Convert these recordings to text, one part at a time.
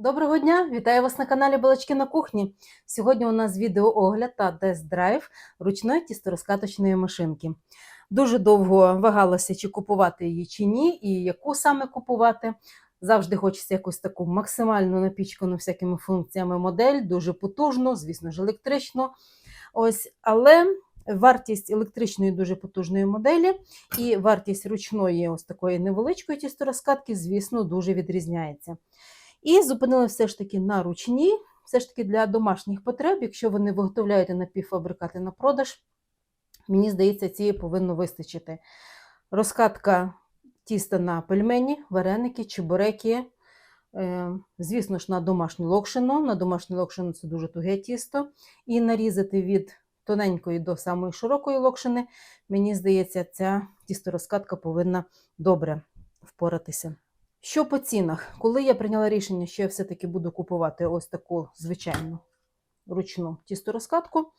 Доброго дня! Вітаю вас на каналі Балачки на кухні. Сьогодні у нас відеоогляд та тест-драйв ручної тісторозкаточної машинки. Дуже довго вагалася, чи купувати її, чи ні, і яку саме купувати. Завжди хочеться якусь таку максимально напічкану всякими функціями модель, дуже потужну, звісно ж, електричну. Ось, але вартість електричної дуже потужної моделі і вартість ручної, ось такої невеличкої тісторозкатки, звісно, дуже відрізняється. І зупинили все ж таки на ручні, все ж таки для домашніх потреб, якщо ви не виготовляєте напівфабрикати на продаж, мені здається, цієї повинно вистачити. Розкатка тіста на пельмені, вареники, чебуреки. Е, Звісно ж, на домашню локшину. На домашню локшину це дуже туге тісто. І нарізати від тоненької до самої широкої локшини, мені здається, ця тісторозкатка повинна добре впоратися. Що по цінах? Коли я прийняла рішення, що я все-таки буду купувати ось таку звичайну ручну тісторозкатку,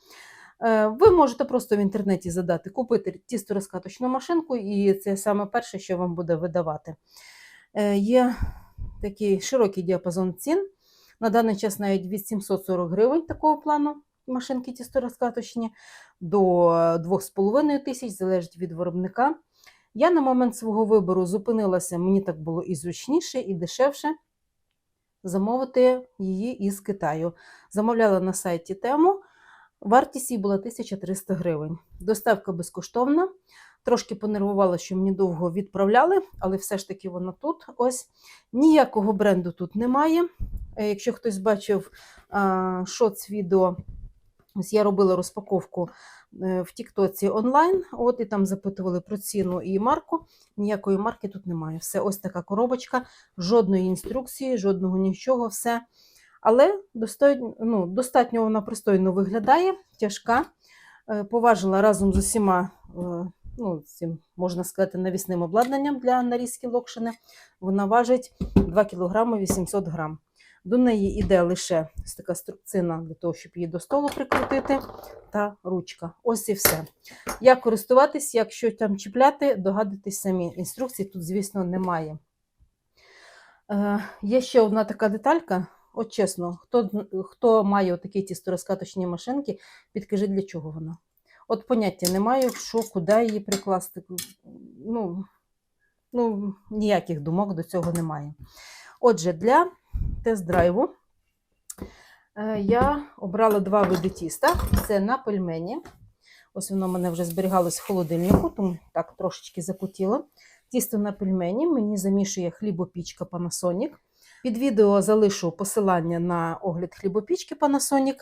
е, ви можете просто в інтернеті задати, купити тісторозкаточну машинку, і це саме перше, що вам буде видавати. Е, Є такий широкий діапазон цін. На даний час навіть від 740 гривень такого плану машинки тісторозкаточні до 2,5 тисяч, залежить від виробника. Я на момент свого вибору зупинилася, мені так було і зручніше, і дешевше замовити її із Китаю. Замовляла на сайті тему, вартість її була 1300 гривень. Доставка безкоштовна. Трошки понервувала, що мені довго відправляли, але все ж таки вона тут. Ось ніякого бренду тут немає. Е, Якщо хтось бачив шоц відео, ось я робила розпаковку в Тіктоці онлайн, от і там запитували про ціну і марку. Ніякої марки тут немає. Все ось така коробочка, жодної інструкції, жодного нічого, все. Але достатньо, ну, достатньо вона пристойно виглядає, тяжка. Е, Поважила разом з усіма, е, ну, цим, можна сказати, навісним обладнанням для нарізки локшини. Вона важить 2 кг 800 г. До неї йде лише така струбцина для того, щоб її до столу прикрутити, та ручка. Ось і все. Як користуватись, як що там чіпляти, догадуйтесь самі. Інструкцій тут, звісно, немає. Е, є ще одна така деталька. От чесно, хто, хто має такі тісторозкаточні машинки, підкажи, для чого вона. От поняття немає, що, куди її прикласти. Ну, ну, ніяких думок до цього немає. Отже, для тест-драйву е, я обрала два види тіста. Це на пельмені. Ось воно в мене вже зберігалось в холодильнику, тому так трошечки запотіло. Тісто на пельмені мені замішує хлібопічка Panasonic. Під відео залишу посилання на огляд хлібопічки Panasonic.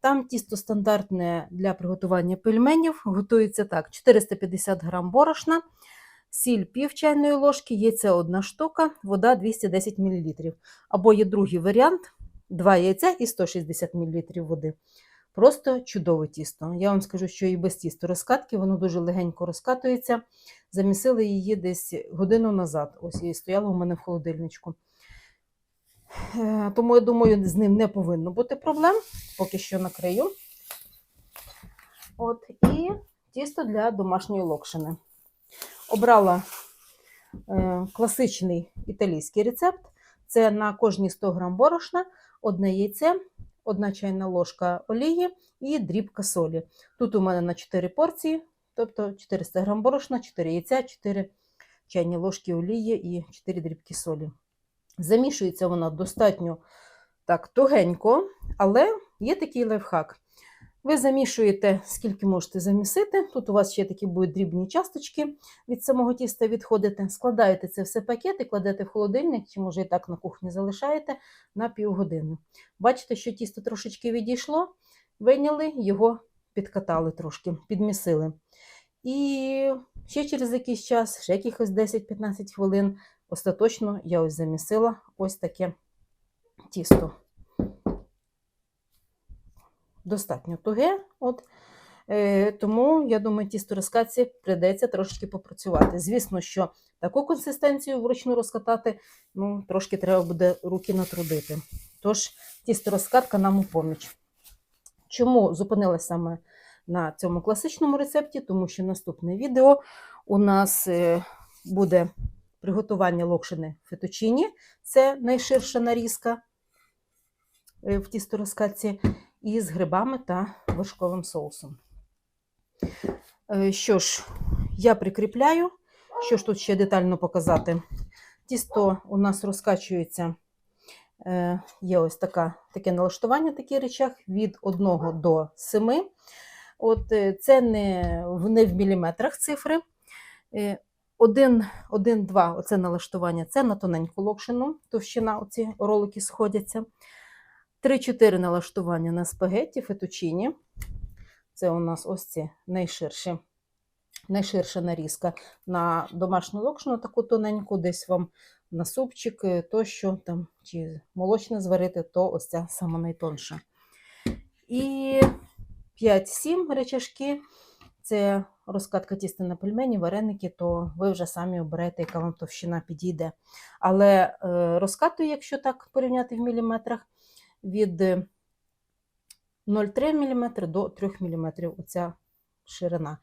Там тісто стандартне для приготування пельменів. Готується так: 450 г борошна, сіль пів чайної ложки, яйце одна штука, вода 210 мл. Або є другий варіант: 2 яйця і 160 мл води. Просто чудове тісто. Я вам скажу, що і без тісту розкатки, воно дуже легенько розкатується. Замісили її десь годину назад. Ось її стояла у мене в холодильничку. Е, Тому я думаю, з ним не повинно бути проблем. Поки що накрию. От, І тісто для домашньої локшини. Обрала е, класичний італійський рецепт. Це на кожні 100 г борошна, одне яйце, одна чайна ложка олії і дрібка солі. Тут у мене на 4 порції, тобто 400 г борошна, 4 яйця, 4 чайні ложки олії і 4 дрібки солі. Замішується вона достатньо так тугенько, але є такий лайфхак. Ви замішуєте, скільки можете замісити. Тут у вас ще такі будуть дрібні часточки від самого тіста відходити. Складаєте це все пакет і кладете в холодильник, чи може і так на кухні залишаєте на півгодини. Бачите, що тісто трошечки відійшло, вийняли, його підкатали трошки, підмісили. І ще через якийсь час, ще якихось 10-15 хвилин, остаточно я ось замісила ось таке тісто достатньо туге. От. Е, тому, я думаю, тісто розкатці прийдеться трошки попрацювати. Звісно, що таку консистенцію вручну розкатати, ну, трошки треба буде руки натрудити. Тож, тісто розкатка нам у поміч. Чому зупинилася саме на цьому класичному рецепті? Тому що наступне відео у нас е, буде приготування локшини фетучині, це найширша нарізка е, в тісторозкатці, і з грибами та вершковим соусом. Е, Що ж, я прикріпляю. Що ж тут ще детально показати? Тісто у нас розкачується, е, є ось така, таке налаштування, такий речах від 1 до 7. От е, це не, в- не в міліметрах цифри. Е, 1, 1, 2, оце налаштування, це на тоненьку локшину, товщина, оці ролики сходяться. 3-4 налаштування на спагетті, фетучині. Це у нас ось ці найширші, найширша нарізка на домашню локшину, таку тоненьку, десь вам на супчик, тощо там, чи молочне зварити, то ось ця сама найтонша. І 5-7 речашки. Це розкатка тіста на пельмені, вареники, то ви вже самі оберете, яка вам товщина підійде. Але е, розкатую, якщо так порівняти в міліметрах, від е, 0,3 мм до 3 мм оця ширина.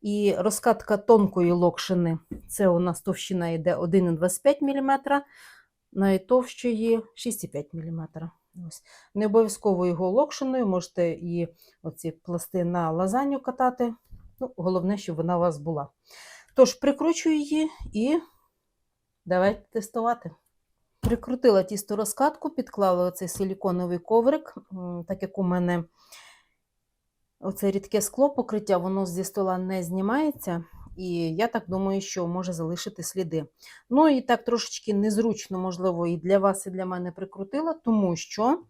І розкатка тонкої локшини це у нас товщина йде 1,25 мм, найтовщої 6,5 мм. Ось. Не обов'язково його локшиною, можете і оці пласти на лазанью катати. Ну, головне, щоб вона у вас була. Тож, прикручую її і давайте тестувати. Прикрутила тісто розкатку, підклала оцей силіконовий коврик, так як у мене оце рідке скло покриття, воно зі стола не знімається. І я так думаю, що може залишити сліди. Ну і так трошечки незручно, можливо, і для вас, і для мене прикрутила, тому що,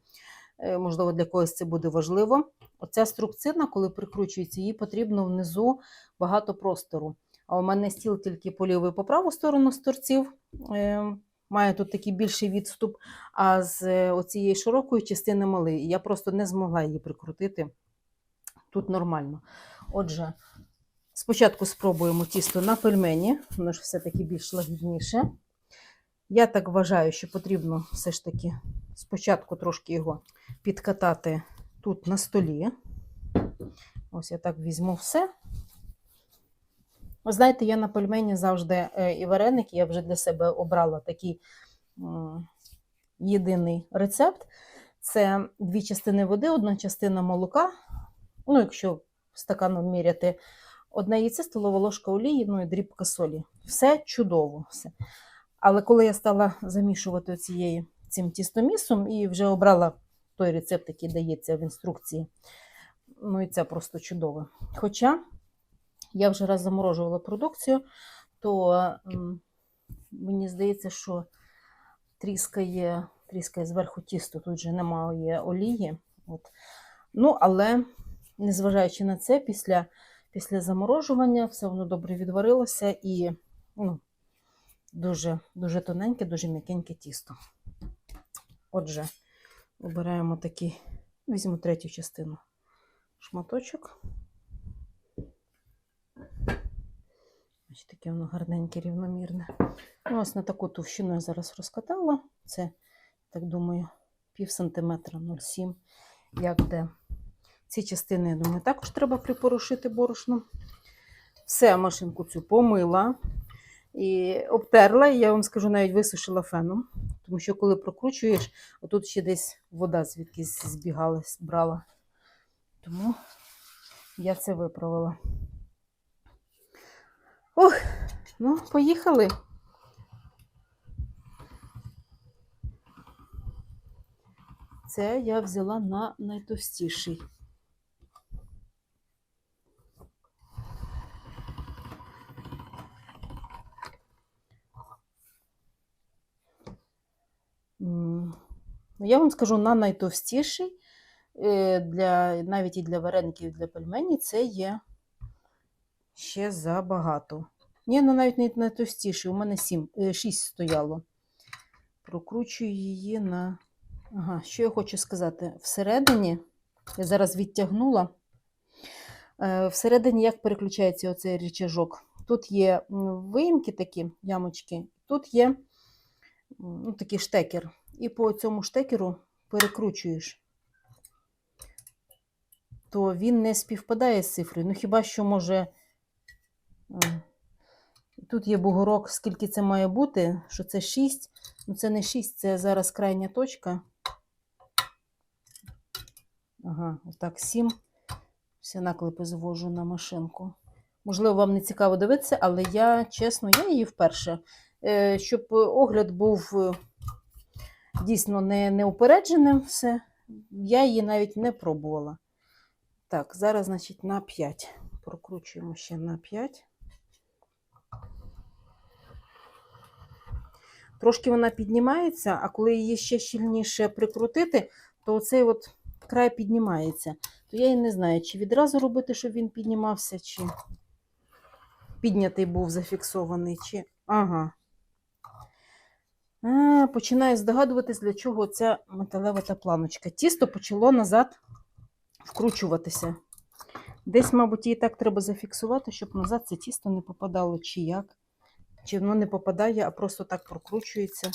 е, можливо, для когось це буде важливо. Оця струбцина, коли прикручується, їй потрібно внизу багато простору. А у мене стіл тільки по ліву і по праву сторону з торців. Має тут такий більший відступ, а з е, оцієї широкої частини малий. Я просто не змогла її прикрутити тут нормально. Отже, спочатку спробуємо тісто на пельмені, воно ж все-таки більш лагідніше. Я так вважаю, що потрібно все ж таки спочатку трошки його підкатати тут на столі. Ось я так візьму все. Ви знаєте, я на пельмені завжди е, і вареники, я вже для себе обрала такий єдиний рецепт. Це дві частини води, одна частина молока. Ну, якщо стаканом міряти, одне яйце, столова ложка олії, ну і дрібка солі. Все чудово. Все. Але коли я стала замішувати цією, цим тістомісом і вже обрала той рецепт, який дається в інструкції, ну і це просто чудово. Хоча я вже раз заморожувала продукцію, то мені здається, що тріскає, тріскає зверху тісто, тут вже немає олії. От. Ну, але незважаючи на це, після, після заморожування все воно добре відварилося і ну, дуже, дуже тоненьке, дуже м'якеньке тісто. Отже, обираємо такий, візьму третю частину шматочок. Ось таке воно гарненьке, рівномірне. Ну, ось на таку товщину я зараз розкатала. Це, так думаю, пів сантиметра 0,7, як де. Ці частини, я думаю, також треба припорошити борошном. Все, машинку цю помила і обтерла, і я вам скажу, навіть висушила феном. Тому що, коли прокручуєш, отут ще десь вода звідкись збігала, брала. Тому я це виправила. Ох, ну, поїхали. Це я взяла на найтовстіший. Ну, Я вам скажу на найтовстіший, е, для, навіть і для вареників, і для пельменів, це є ще забагато. Ні, ну навіть не найтовстіший, у мене 7, 6 стояло. Прокручую її на. Ага, що я хочу сказати? Всередині, я зараз відтягнула. Е, Всередині як переключається оцей рычажок? Тут є виїмки такі, ямочки, тут є ну, такий штекер. І по цьому штекеру перекручуєш, то він не співпадає з цифрою. Ну, хіба що може. Е, Тут є бугорок, скільки це має бути, що це 6. Ну, це не 6, це зараз крайня точка. Ага, отак сім. Всі наклепи звожу на машинку. Можливо, вам не цікаво дивитися, але я, чесно, я її вперше. Е, Щоб огляд був е, дійсно не, неупередженим все, я її навіть не пробувала. Так, зараз, значить, на 5. Прокручуємо ще на 5. Трошки вона піднімається, а коли її ще щільніше прикрутити, то оцей от край піднімається. То я і не знаю, чи відразу робити, щоб він піднімався, чи піднятий був зафіксований, чи. Ага. А, починаю здогадуватись, для чого ця металева та планочка. Тісто почало назад вкручуватися. Десь, мабуть, її так треба зафіксувати, щоб назад це тісто не попадало, чи як. Чи воно не попадає, а просто так прокручується.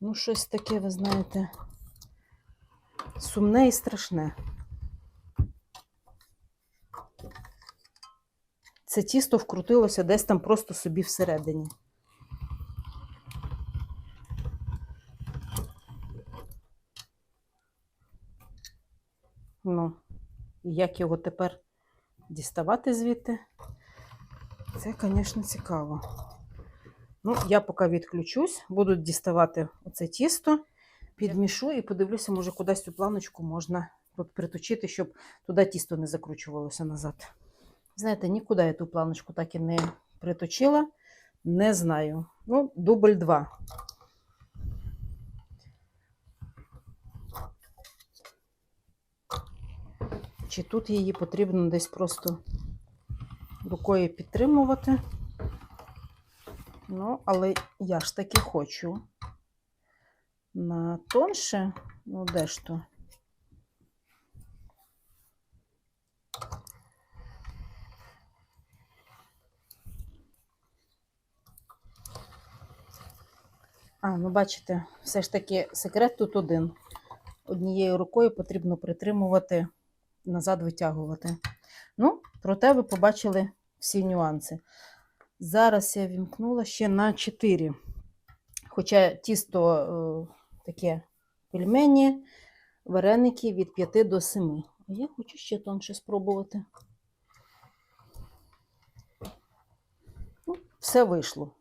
Ну, щось таке, ви знаєте, сумне і страшне. Це тісто вкрутилося десь там просто собі всередині. Ну, і як його тепер діставати звідти? Це, звісно, цікаво. Ну, я поки відключусь, буду діставати оце тісто, підмішу і подивлюся, може, кудись цю планочку можна приточити, щоб туди тісто не закручувалося назад. Знаєте, нікуди я ту планочку так і не приточила. Не знаю. Ну, дубль 2. Чи тут її потрібно десь просто рукою підтримувати? Ну, але я ж таки хочу на тонше, ну де ж то? А, ну бачите, все ж таки секрет тут один. Однією рукою потрібно притримувати, назад витягувати. Ну, проте ви побачили всі нюанси. Зараз я вімкнула ще на 4. Хоча тісто е, таке пельмені, вареники від 5 до 7. А я хочу ще тонше спробувати. Ну, все вийшло.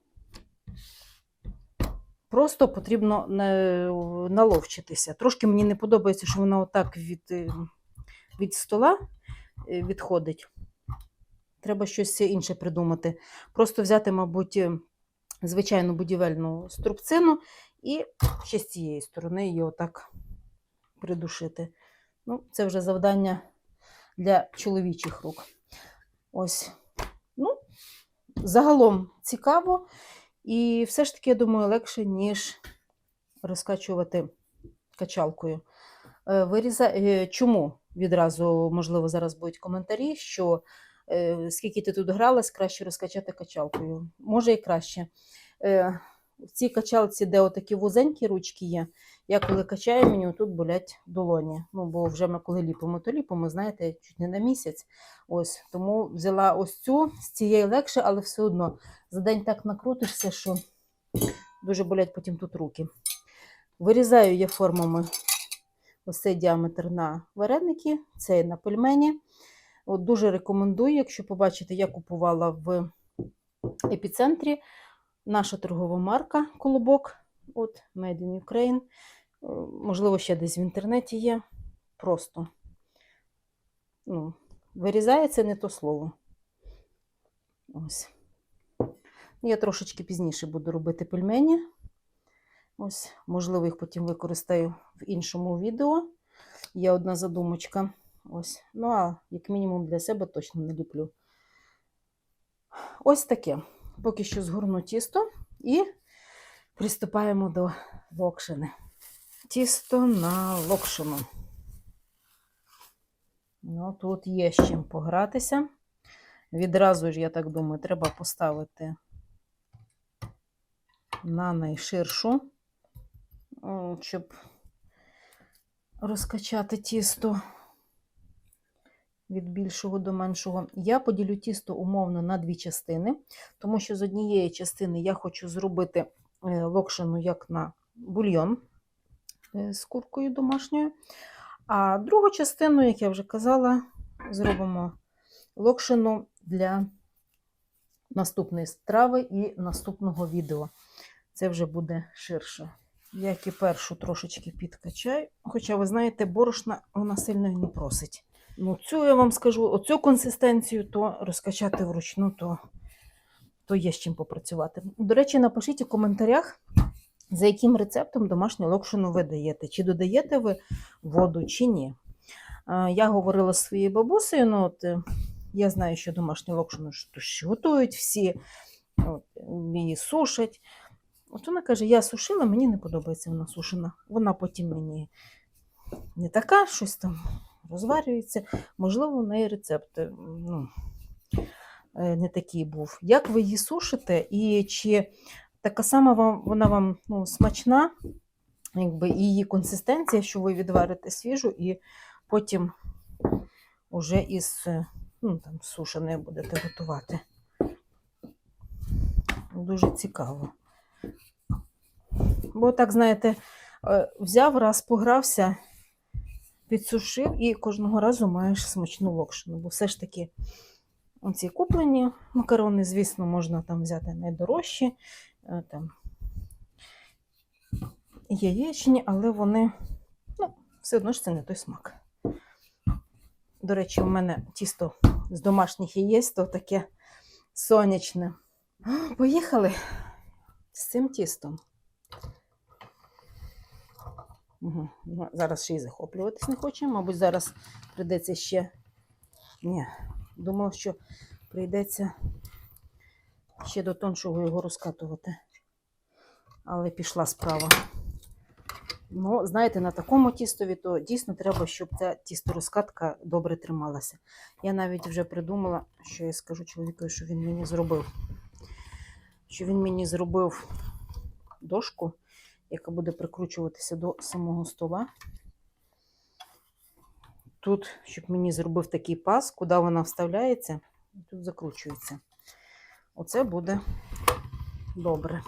Просто потрібно наловчитися. Трошки мені не подобається, що воно отак від, е, від стола е, відходить. Треба щось інше придумати. Просто взяти, мабуть, е, звичайну будівельну струбцину і ще з цієї сторони її отак придушити. Ну, це вже завдання для чоловічих рук. Ось. Ну, загалом цікаво. І все ж таки, я думаю, легше, ніж розкачувати качалкою. Е, Виріза... е, Чому відразу, можливо, зараз будуть коментарі, що скільки ти тут гралась, краще розкачати качалкою. Може і краще. Е, В цій качалці, де отакі вузенькі ручки є, я коли качаю, мені тут болять долоні. Ну, бо вже ми коли ліпимо, то ліпимо, знаєте, чуть не на місяць. Ось, тому взяла ось цю, з цієї легше, але все одно за день так накрутишся, що дуже болять потім тут руки. Вирізаю я формами ось цей діаметр на вареники, цей на пельмені. От Дуже рекомендую, якщо побачите, я купувала в епіцентрі наша торгова марка Колобок. От, Made in Ukraine. Е, Можливо, ще десь в інтернеті є. Просто ну, вирізається не то слово. Ось. Я трошечки пізніше буду робити пельмені. Ось, можливо, їх потім використаю в іншому відео. Є одна задумочка. Ось. Ну, а як мінімум для себе точно не ліплю. Ось таке. Поки що згорну тісто і приступаємо до локшини. Тісто на локшину. Ну, тут є з чим погратися. Відразу ж, я так думаю, треба поставити на найширшу, щоб розкачати тісто від більшого до меншого. Я поділю тісто умовно на дві частини, тому що з однієї частини я хочу зробити е, локшину як на бульйон е, з куркою домашньою, А другу частину, як я вже казала, зробимо локшину для наступної страви і наступного відео. Це вже буде ширше. Як і першу трошечки підкачаю. Хоча, ви знаєте, борошна вона сильно не просить. Ну, цю я вам скажу, оцю консистенцію, то розкачати вручну, то, то є з чим попрацювати. До речі, напишіть у коментарях, за яким рецептом домашню локшину ви даєте. Чи додаєте ви воду, чи ні. Я говорила з своєю бабусею, ну от е, я знаю, що домашню локшину готують всі, от, її сушать. От вона каже, я сушила, мені не подобається вона сушена. Вона потім мені не така, щось там розварюється. Можливо, у неї рецепт е, ну, е, не такий був. Як ви її сушите, і чи така сама вам, вона вам ну, смачна, якби її консистенція, що ви відварите свіжу, і потім уже із е, ну, там, сушеною будете готувати. Дуже цікаво. Бо так, знаєте, взяв раз, погрався, підсушив і кожного разу маєш смачну локшину. Бо все ж таки оці куплені макарони, звісно, можна там взяти найдорожчі, е, там, яєчні, але вони ну, все одно ж це не той смак. До речі, у мене тісто з домашніх яєць, то таке сонячне. Поїхали з цим тістом. Угу. Зараз ще й захоплюватись не хоче. Мабуть, зараз прийдеться ще. Ні, думав, що прийдеться ще до тоншого його розкатувати. Але пішла справа. Ну, знаєте, на такому тістові, то дійсно треба, щоб ця тісторозкатка добре трималася. Я навіть вже придумала, що я скажу чоловікові, що він мені зробив. Що він мені зробив дошку, яка буде прикручуватися до самого стола. Тут, щоб мені зробив такий паз, куди вона вставляється, тут закручується. Оце буде добре.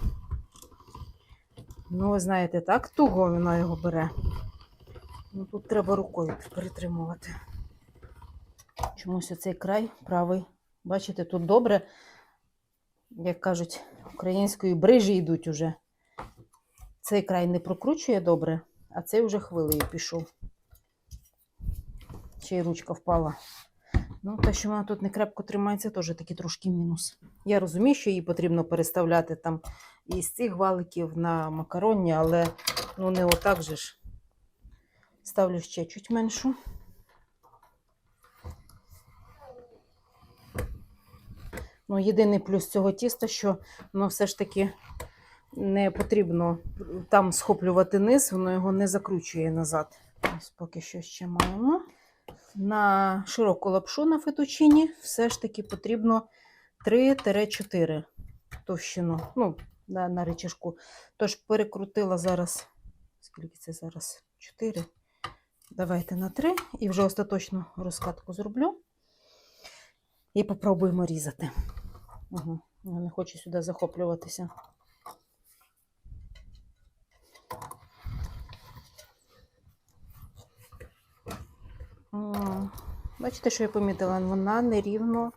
Ну, ви знаєте, так туго вона його бере. Ну, тут треба рукою перетримувати. Чомусь оцей край правий. Бачите, тут добре, як кажуть, українською брижі йдуть уже. Цей край не прокручує добре, а цей вже хвилею пішов. Ще й ручка впала. Ну, те, що вона тут не крепко тримається, теж такий трошки мінус. Я розумію, що її потрібно переставляти там із цих валиків на макароні, але ну не отак же ж. Ставлю ще чуть меншу. Ну, єдиний плюс цього тіста, що воно все ж таки не потрібно там схоплювати низ, воно його не закручує назад. Ось поки що ще маємо. На широку лапшу на фетучині все ж таки потрібно 3-4 товщину. Ну, на, на речашку. Тож перекрутила зараз. Скільки це зараз? 4. Давайте на 3 і вже остаточну розкатку зроблю. І попробуємо різати. Угу. Я не хочу сюди захоплюватися. Бачите, що я помітила? Вона нерівно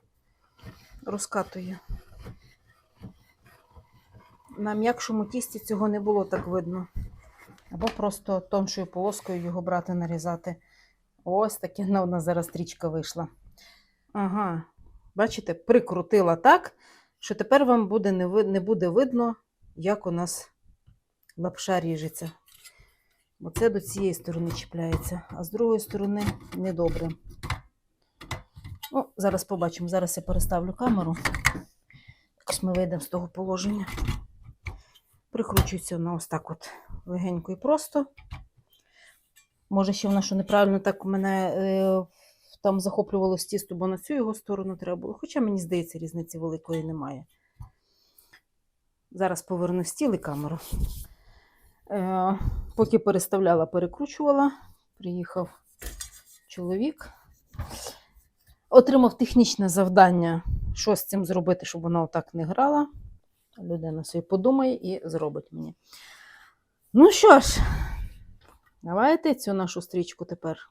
розкатує. На м'якшому тісті цього не було так видно. Або просто тоншою полоскою його брати, нарізати. Ось таке у зараз стрічка вийшла. Ага, бачите, прикрутила так, що тепер вам буде не буде видно, як у нас лапша ріжеться. Бо це до цієї сторони чіпляється, а з другої сторони недобре. Ну, зараз побачимо. Зараз я переставлю камеру. Якось ми вийдемо з того положення. Прикручується вона ось так от легенько і просто. Може, ще вона що неправильно так у мене е, там захоплювалось тісто, бо на цю його сторону треба було. Хоча, мені здається, різниці великої немає. Зараз поверну стіл і камеру. Е, поки переставляла, перекручувала, приїхав чоловік. Отримав технічне завдання, що з цим зробити, щоб вона отак не грала. Людина собі подумає і зробить мені. Ну що ж, Давайте цю нашу стрічку тепер.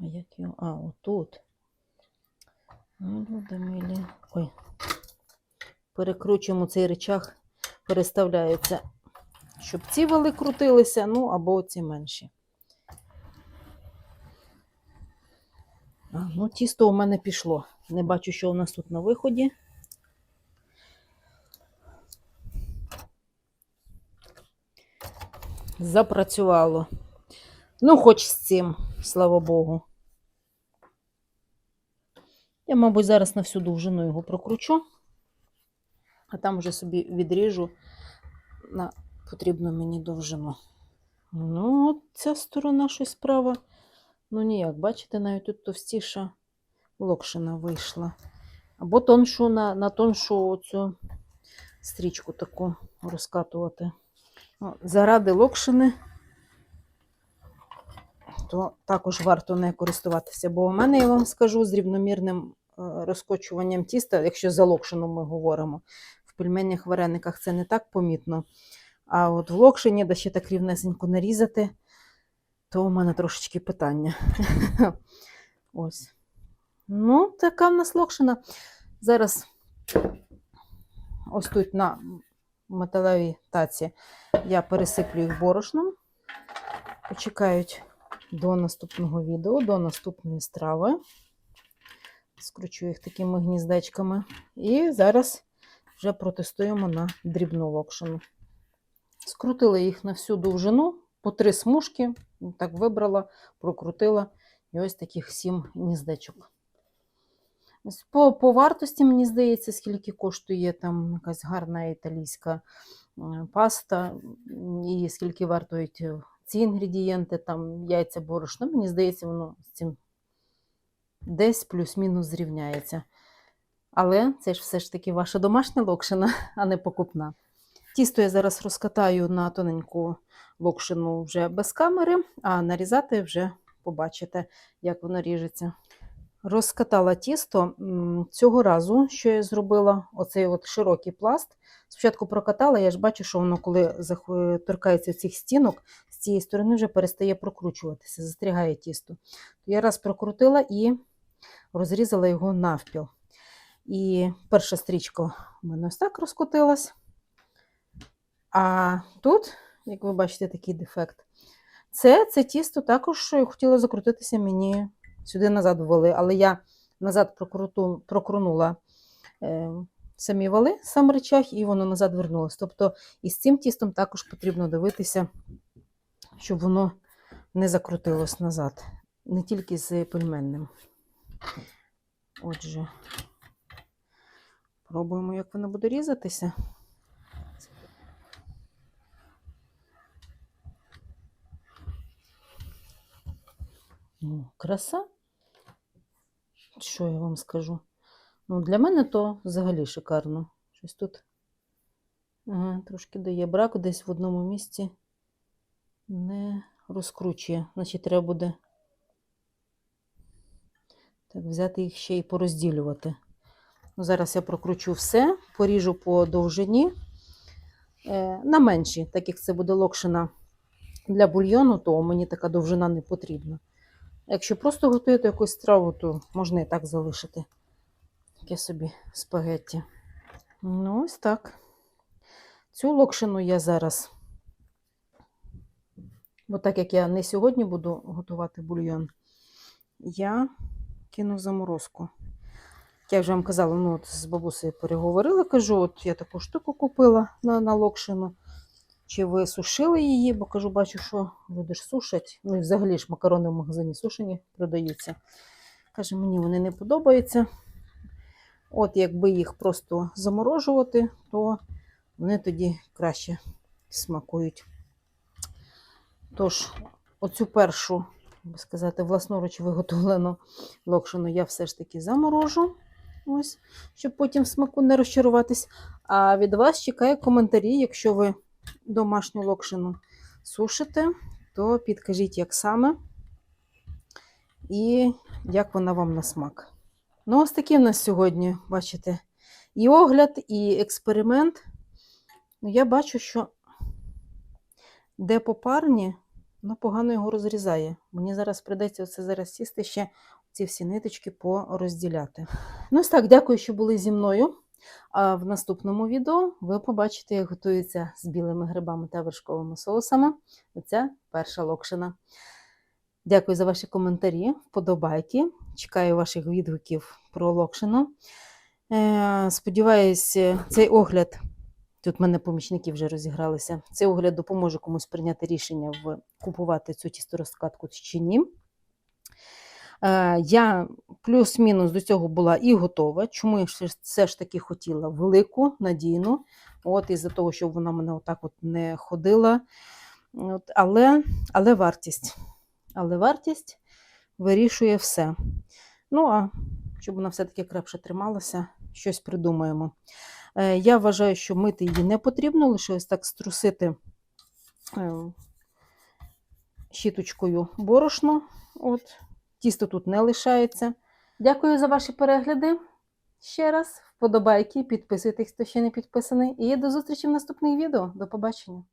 А як його? А, отут. Ну, люди милі. Ой. Перекручуємо цей речах, переставляється, щоб ці вали крутилися, ну або ці менші. А, ну, тісто у мене пішло. Не бачу, що у нас тут на виході. Запрацювало. Ну, хоч з цим, слава Богу. Я, мабуть, зараз на всю довжину його прокручу, а там вже собі відріжу на потрібну мені довжину. Ну, от ця сторона щось справа. Ну, ніяк, бачите, навіть тут товстіша локшина вийшла. Або тоншу на, на тоншу цю стрічку таку розкатувати. Заради локшини, то також варто не користуватися. Бо у мене, я вам скажу, з рівномірним е, розкочуванням тіста, якщо за локшину ми говоримо, пельменях, варениках це не так помітно. А от в локшині, де ще так рівнесенько нарізати, то у мене трошечки питання. Ось. Ну, така в нас локшина. Зараз ось тут на металевій таці я пересиплю їх борошном. Почекають до наступного відео, до наступної страви. Скручу їх такими гніздечками. І зараз вже протестуємо на дрібну локшину. Скрутила їх на всю довжину, по три смужки. Так вибрала, прокрутила. І ось таких сім гніздечок. По, по вартості, мені здається, скільки коштує там якась гарна італійська е, паста, і скільки вартують е, ці інгредієнти, там яйця, борошно. Мені здається, воно з цим десь плюс-мінус зрівняється. Але це ж все ж таки ваша домашня локшина, а не покупна. Тісто я зараз розкатаю на тоненьку локшину вже без камери, а нарізати вже побачите, як воно ріжеться. Розкатала тісто цього разу, що я зробила, оцей от широкий пласт. Спочатку прокатала, я ж бачу, що воно, коли торкається цих стінок, з цієї сторони вже перестає прокручуватися, застрягає тісто. Я раз прокрутила і розрізала його навпіл. І перша стрічка у мене ось так розкотилась. А тут, як ви бачите, такий дефект. Це, це тісто також хотіло закрутитися мені сюди назад ввели, але я назад прокруту, прокрунула е, самі вали, сам речах, і воно назад вернулося. Тобто із цим тістом також потрібно дивитися, щоб воно не закрутилось назад. Не тільки з пельменним. Отже, пробуємо, як воно буде різатися. Ну, краса. Що я вам скажу? Ну, для мене то взагалі шикарно. Щось тут ага, трошки дає брак, десь в одному місці не розкручує. Значить, треба буде так, взяти їх ще й порозділювати. Ну, зараз я прокручу все, поріжу по довжині е, на менші, так як це буде локшина для бульйону, то мені така довжина не потрібна. Якщо просто готуєте якусь страву, то можна і так залишити. Таке собі спагетті. Ну, ось так. Цю локшину я зараз, бо так як я не сьогодні буду готувати бульйон, я кину в заморозку. Я вже вам казала, ну от з бабусею переговорила, кажу, от я таку штуку купила на, на локшину. Чи ви сушили її, бо кажу, бачу, що люди ж сушать. Ну і взагалі ж макарони в магазині сушені продаються. Каже, мені вони не подобаються. От якби їх просто заморожувати, то вони тоді краще смакують. Тож, оцю першу, би сказати, власноруч виготовлену локшину я все ж таки заморожу. Ось, щоб потім в смаку не розчаруватись. А від вас чекаю коментарі, якщо ви домашню локшину сушите, то підкажіть, як саме і як вона вам на смак. Ну, ось такий в нас сьогодні, бачите, і огляд, і експеримент. Ну, я бачу, що де попарні, ну погано його розрізає. Мені зараз прийдеться оце зараз сісти ще ці всі ниточки порозділяти. Ну ось так, дякую, що були зі мною. А в наступному відео ви побачите, як готується з білими грибами та вершковими соусами. Оця перша локшина. Дякую за ваші коментарі, вподобайки. Чекаю ваших відгуків про локшину. Е, Сподіваюсь, цей огляд. Тут в мене помічники вже розігралися. Цей огляд допоможе комусь прийняти рішення в купувати цю тісторозкатку чи ні. Е, Я плюс-мінус до цього була і готова. Чому я все ж- таки хотіла велику, надійну. От із-за того, щоб вона мене отак от не ходила. От, але, але вартість. Але вартість вирішує все. Ну, а щоб вона все-таки крепше трималася, щось придумаємо. Е, Я вважаю, що мити її не потрібно, лише ось так струсити е, щіточкою борошно. От. Тісто тут не лишається. Дякую за ваші перегляди. Ще раз, вподобайки, підписуйтесь, хто ще не підписаний. І до зустрічі в наступних відео. До побачення!